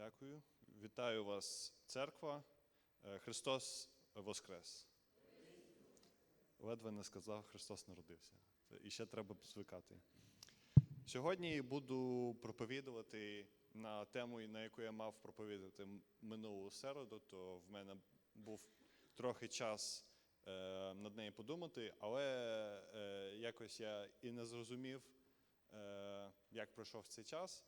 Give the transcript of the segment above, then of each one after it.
Дякую. Вітаю вас, церква. Е, Христос Воскрес. Ледве не сказав, Христос народився. І ще треба звикати. Сьогодні буду проповідувати на тему, на яку я мав проповідати минулу середу, то в мене був трохи час е, над нею подумати, але е, якось я і не зрозумів, як пройшов цей час.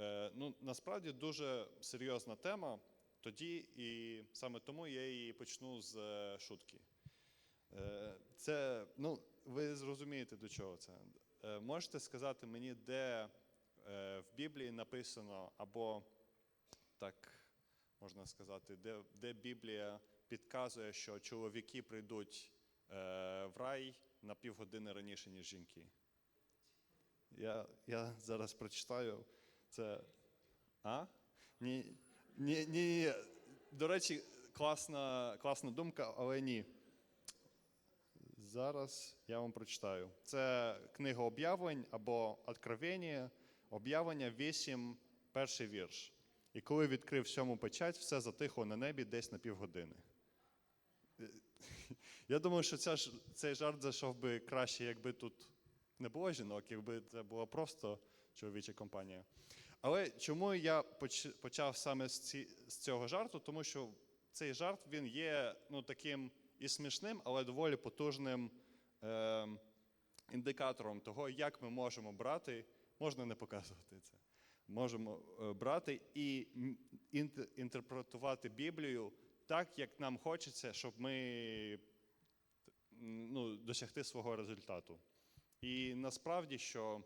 Е, ну, насправді дуже серйозна тема. Тоді і саме тому я її почну з е, шутки. Е, це, ну, ви зрозумієте, до чого це. Можете сказати мені, де в Біблії написано, або так можна сказати, де, де Біблія підказує, що чоловіки прийдуть в рай на півгодини раніше, ніж жінки. Я, я зараз прочитаю це. А? Ні, ні, ні. До речі, класна, класна думка, але ні. Зараз я вам прочитаю. Це книга об'явлень або Откровення, об'явлення 8, перший вірш. І коли відкрив сьому печать, все затихло на небі десь на півгодини. Я думаю, що ця, цей жарт зайшов би краще, якби тут не було жінок, якби це була просто чоловіча компанія. Але чому я почав саме з, цього жарту? Тому що цей жарт він є ну, таким і смішним, але доволі потужним е, індикатором того, як ми можемо брати, можна не показувати це, можемо е, брати і інтерпретувати Біблію так, як нам хочеться, щоб ми ну, досягти свого результату. І насправді, що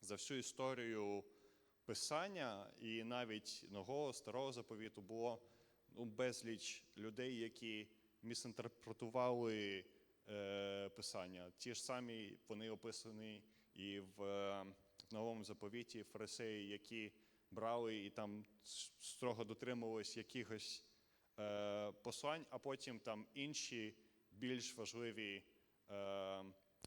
за всю історію писання і навіть нового старого заповіту було ну, безліч людей, які місінтерпретували е, писання. Ті ж самі вони описані і в, е, в новому заповіті фарисеї, які брали і там строго дотримувались якихось е, послань, а потім там інші більш важливі е,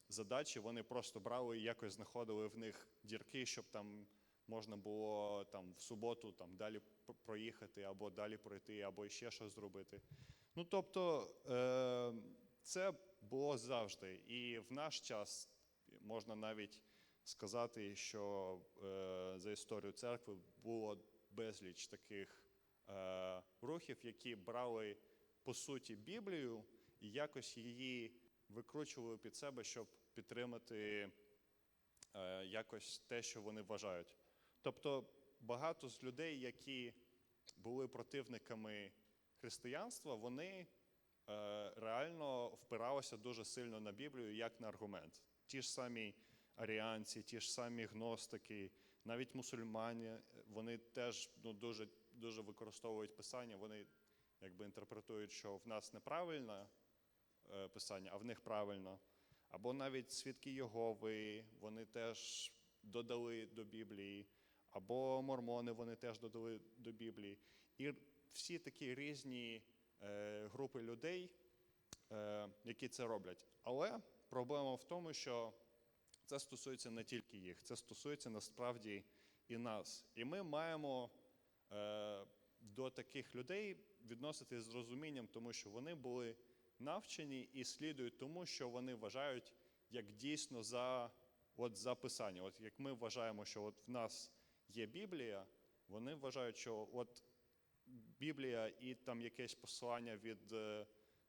задачі вони просто брали і якось знаходили в них дірки, щоб там можна було там в суботу там далі проїхати, або далі пройти, або ще щось зробити. Ну тобто е, це було завжди. І в наш час можна навіть сказати, що е, за історію церкви було безліч таких е, рухів, які брали по суті Біблію і якось її викручували під себе, щоб підтримати якось те, що вони вважають. Тобто багато з людей, які були противниками християнства, вони е, реально впиралися дуже сильно на Біблію як на аргумент. Ті ж самі аріанці, ті ж самі гностики, навіть мусульмані, е, вони теж ну, дуже, дуже використовують писання, вони якби інтерпретують, що в нас неправильне е, писання, а в них правильно. Або навіть свідки Єгови, вони теж додали до Біблії, або мормони вони теж додали до Біблії. І всі такі різні е, групи людей, е, які це роблять. Але проблема в тому, що це стосується не тільки їх, це стосується насправді і нас. І ми маємо е, до таких людей відноситись з розумінням, тому що вони були навчені і слідують тому, що вони вважають як дійсно за, от, за писання. От як ми вважаємо, що от в нас є Біблія, вони вважають, що от Біблія і там якесь послання від е,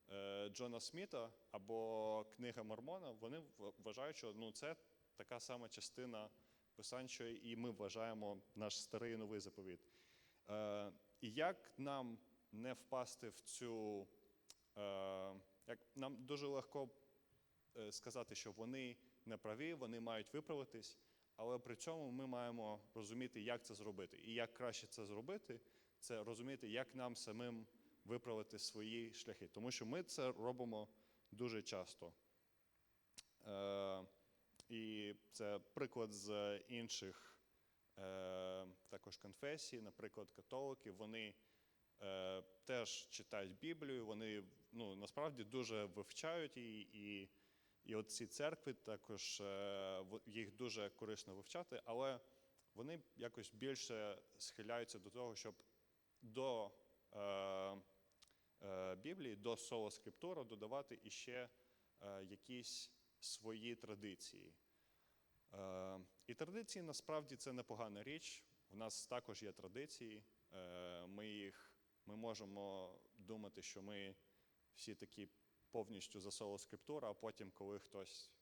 е, Джона Сміта або книга Мормона, вони вважають, що ну, це така сама частина писань, що і ми вважаємо наш старий і новий заповіт. Е, і як нам не впасти в цю, е, як нам дуже легко е, сказати, що вони не праві, вони мають виправитись, але при цьому ми маємо розуміти, як це зробити. І як краще це зробити, це розуміти, як нам самим виправити свої шляхи. Тому що ми це робимо дуже часто. Е, і це приклад з інших е, також конфесій, наприклад, католики, вони е, теж читають Біблію, вони ну, насправді дуже вивчають її, і, і от ці церкви також е, їх дуже корисно вивчати, але вони якось більше схиляються до того, щоб до е, е, Біблії, до соло скриптура додавати іще е, якісь свої традиції. Е, і традиції насправді це непогана річ. У нас також є традиції. Е, ми їх ми можемо думати, що ми всі такі повністю за соло скриптура, а потім, коли хтось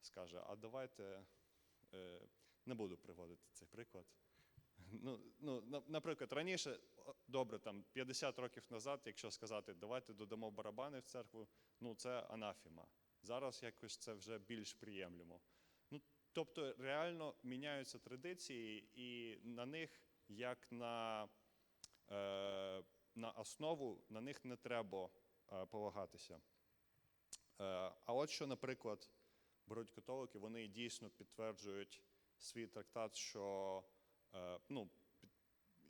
скаже, а давайте е, не буду приводити цей приклад. Ну, ну, наприклад, раніше, добре, там 50 років назад, якщо сказати, давайте додамо барабани в церкву, ну це анафіма. Зараз якось це вже більш приємлемо. Ну, тобто реально міняються традиції, і на них, як на, е, на основу, на них не треба е, полагатися. Е, а от що, наприклад, беруть католики, вони дійсно підтверджують свій трактат, що е, ну,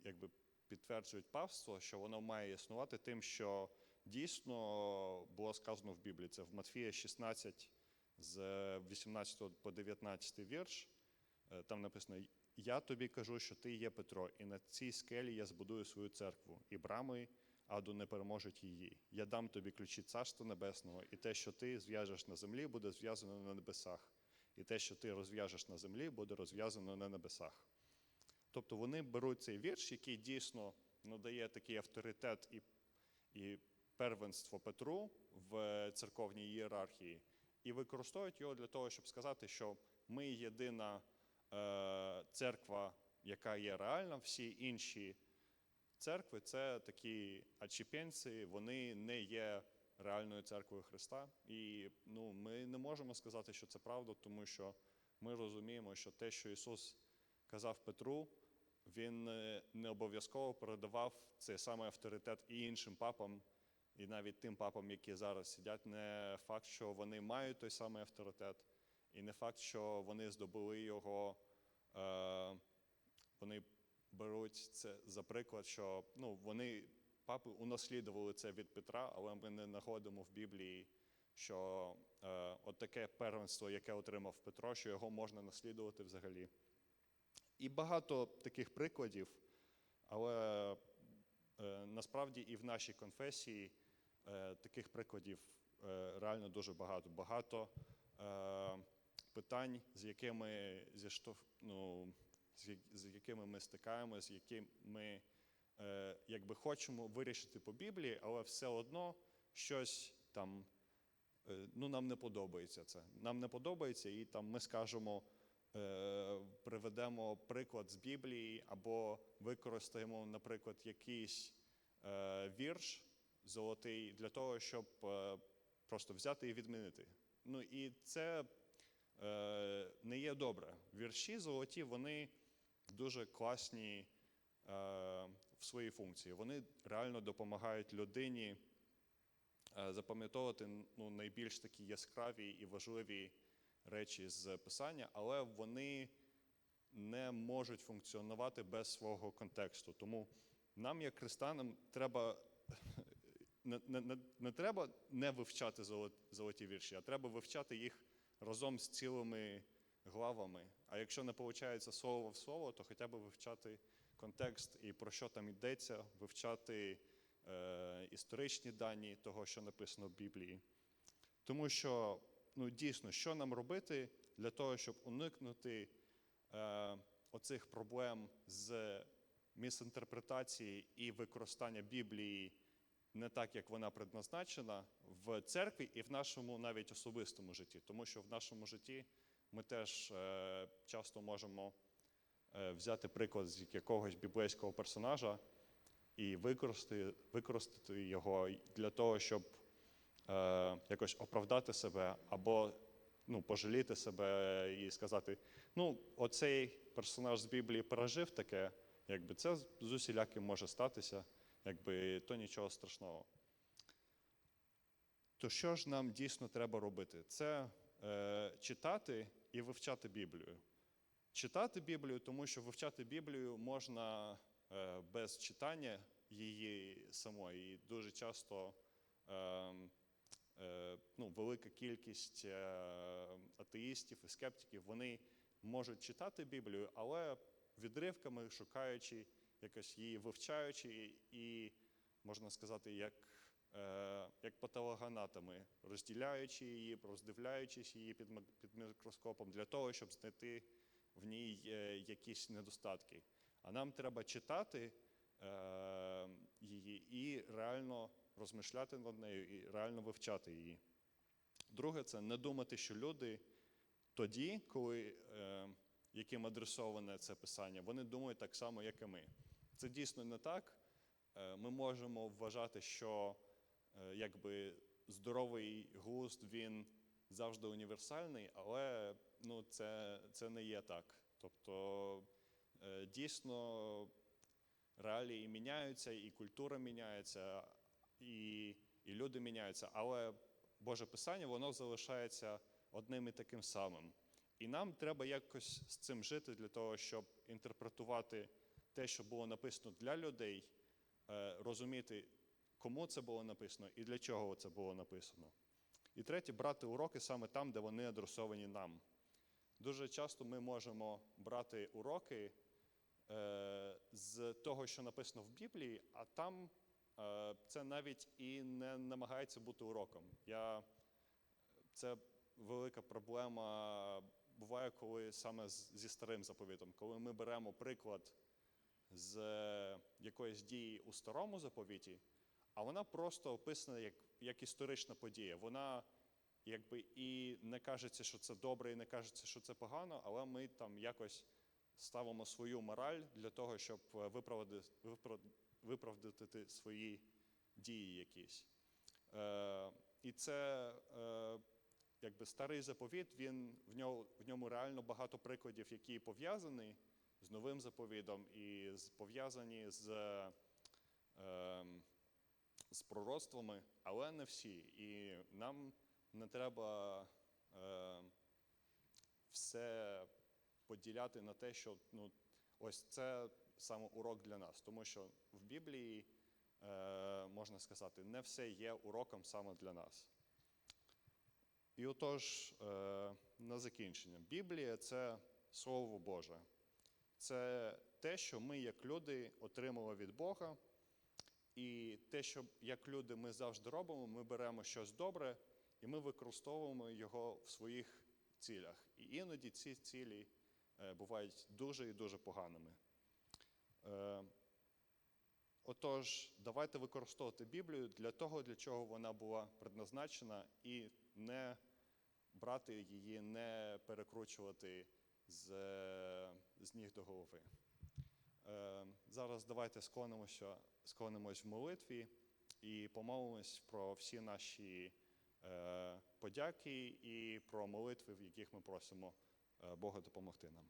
якби підтверджують павство, що воно має існувати тим, що дійсно було сказано в Біблії. Це в Матфія 16 з 18 по 19 вірш. Е, Там написано: Я тобі кажу, що ти є Петро, і на цій скелі я збудую свою церкву, і брами аду не переможуть її. Я дам тобі ключі царства небесного, і те, що ти зв'яжеш на землі, буде зв'язано на небесах, і те, що ти розв'яжеш на землі, буде розв'язано на небесах. Тобто вони беруть цей вірш, який дійсно надає такий авторитет і, і первенство Петру в церковній ієрархії, і використовують його для того, щоб сказати, що ми єдина е, церква, яка є реальна, всі інші церкви це такі ачіпенці, вони не є реальною церквою Христа. І ну, ми не можемо сказати, що це правда, тому що ми розуміємо, що те, що Ісус казав Петру, він е, не обов'язково передавав цей самий авторитет і іншим папам, і навіть тим папам, які зараз сидять, не факт, що вони мають той самий авторитет, і не факт, що вони здобули його. Е, вони беруть це за приклад, що ну, вони папи унаслідували це від Петра, але ми не знаходимо в Біблії, що е, от таке первенство, яке отримав Петро, що його можна наслідувати взагалі. І багато таких прикладів, але е, насправді і в нашій конфесії е, таких прикладів е, реально дуже багато. Багато е, питань, з якими зіштовх... ну, з якими ми стикаємося, якими ми е, якби хочемо вирішити по Біблії, але все одно щось там е, ну, нам не подобається це. Нам не подобається, і там ми скажемо, е, приведемо приклад з Біблії, або використаємо, наприклад, якийсь е, вірш золотий для того, щоб е, просто взяти і відмінити. Ну і це е, не є добре. Вірші золоті, вони дуже класні е, в своїй функції. Вони реально допомагають людині е, запам'ятовувати ну, найбільш такі яскраві і важливі речі з писання, але вони не можуть функціонувати без свого контексту. Тому нам, як християнам, треба не, не, не, треба не вивчати золо- золоті вірші, а треба вивчати їх разом з цілими главами. А якщо не виходить слово в слово, то хоча б вивчати контекст і про що там йдеться, вивчати е, історичні дані того, що написано в Біблії. Тому що ну, дійсно, що нам робити для того, щоб уникнути е, оцих проблем з місінтерпретації і використання Біблії не так, як вона предназначена в церкві і в нашому навіть особистому житті. Тому що в нашому житті ми теж е, часто можемо е, взяти приклад з якогось біблейського персонажа і використати, використати його для того, щоб е, якось оправдати себе або ну, пожаліти себе і сказати: ну, оцей персонаж з Біблії пережив таке, якби це з усіляким може статися, якби то нічого страшного. То що ж нам дійсно треба робити? Це е, читати і вивчати Біблію. Читати Біблію, тому що вивчати Біблію можна е, без читання її самої. І дуже часто е, е, ну, велика кількість е, атеїстів і скептиків вони можуть читати Біблію, але відривками, шукаючи, якось її вивчаючи, і, можна сказати, як, як патологоанатоми, розділяючи її, роздивляючись її під, мікроскопом для того, щоб знайти в ній е, якісь недостатки. А нам треба читати е, її і реально розмишляти над нею, і реально вивчати її. Друге, це не думати, що люди тоді, коли е, яким адресоване це писання, вони думають так само, як і ми. Це дійсно не так. Е, ми можемо вважати, що е, якби здоровий глузд він завжди універсальний, але ну, це, це не є так. Тобто е, дійсно реалії міняються, і культура міняється, і, і люди міняються, але Боже Писання воно залишається одним і таким самим. І нам треба якось з цим жити для того, щоб інтерпретувати те, що було написано для людей, е, розуміти, кому це було написано і для чого це було написано. І третє, брати уроки саме там, де вони адресовані нам. Дуже часто ми можемо брати уроки е, з того, що написано в Біблії, а там е, це навіть і не намагається бути уроком. Я, це велика проблема буває, коли саме з- зі старим заповітом, коли ми беремо приклад з е, якоїсь дії у старому заповіті, а вона просто описана як, як історична подія. Вона якби і не кажеться, що це добре, і не кажеться, що це погано, але ми там якось ставимо свою мораль для того, щоб е, виправдати, виправдати свої дії якісь. Е, і це е, якби старий заповіт, він в ньому, в ньому реально багато прикладів, які пов'язані з новим заповідом і пов'язані з, е, з пророцтвами, але не всі. І нам не треба е, все поділяти на те, що ну, ось це саме урок для нас. Тому що в Біблії, е, можна сказати, не все є уроком саме для нас. І отож, е, на закінчення, Біблія це Слово Боже. Це те, що ми, як люди, отримали від Бога. І те, що як люди ми завжди робимо, ми беремо щось добре і ми використовуємо його в своїх цілях. І іноді ці цілі е, бувають дуже і дуже поганими. Е, Отож, давайте використовувати Біблію для того, для чого вона була предназначена, і не брати її, не перекручувати з, е, з ніг до голови. Е, Зараз давайте склонимося, склонимось в молитві і помолимось про всі наші е, подяки і про молитви, в яких ми просимо е, Бога допомогти нам.